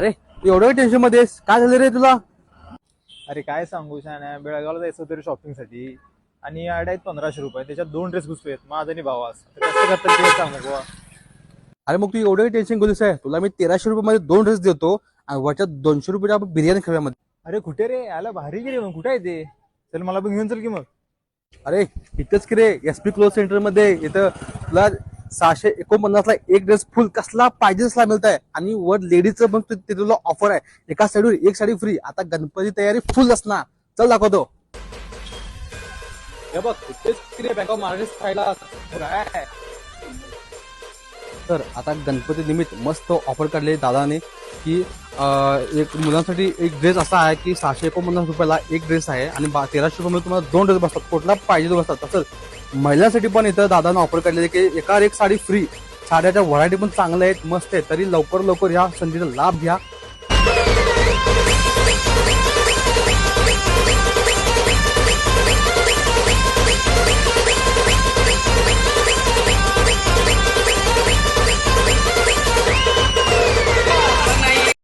अरे तू एवढं टेन्शनमध्ये? काय झालं रे तुला? अरे काय सांगू शान्या बेळगावला जायचं होतं शॉपिंगसाठी आणि ॲड आहेत पंधराशे रुपये. त्याच्यात दोन ड्रेस घुसवेत माझा आणि भावास आता कसं करतात ते सांगू बुवा. अरे मग तू एवढं टेन्शन घेऊस आहे तुला मी तेराशे रुपये मध्ये दोन ड्रेस देतो आणि वरच्या दोनशे रुपयाच्या आपण बिर्याणी खाऊया मध्ये अरे कुठे रे? याला भारी गेली मग. कुठे आहे ते? चल मला पण घेऊन चल की मग. अरे इथंच की रे. एस पी क्लोथ सेंटरमध्ये. इथं तुला सहाशे एकोणपन्नासला एक ड्रेस फुल कसला पाहिजे तसला मिळत आहे आणि वर लेडीजचं मग तु- तिथे तुला ऑफर आहे. एका साईडवर एक साडी फ्री आता गणपती तयारी फुल असणार. चल दाखवतो. हे बघ इथेच की रे बँक ऑफ महाराष्ट्र खायला काय? तर आता गणपती निमित्त मस्त ऑफर काढले दादाने की एक मुलांसाठी एक ड्रेस असा आहे की सहाशे एकोणपन्नास रुपयाला एक ड्रेस आहे. आणि तेराशे रुपये तुम्हाला दोन ड्रेस बसतात. कुठला पाहिजे तो बसतात. तसंच महिलांसाठी पण इथं दादानं ऑफर काढलेली की एका एक साडी फ्री साड्याच्या व्हरायटी पण चांगल्या आहेत मस्त आहेत. तरी लवकर लवकर ह्या संधीचा लाभ घ्या.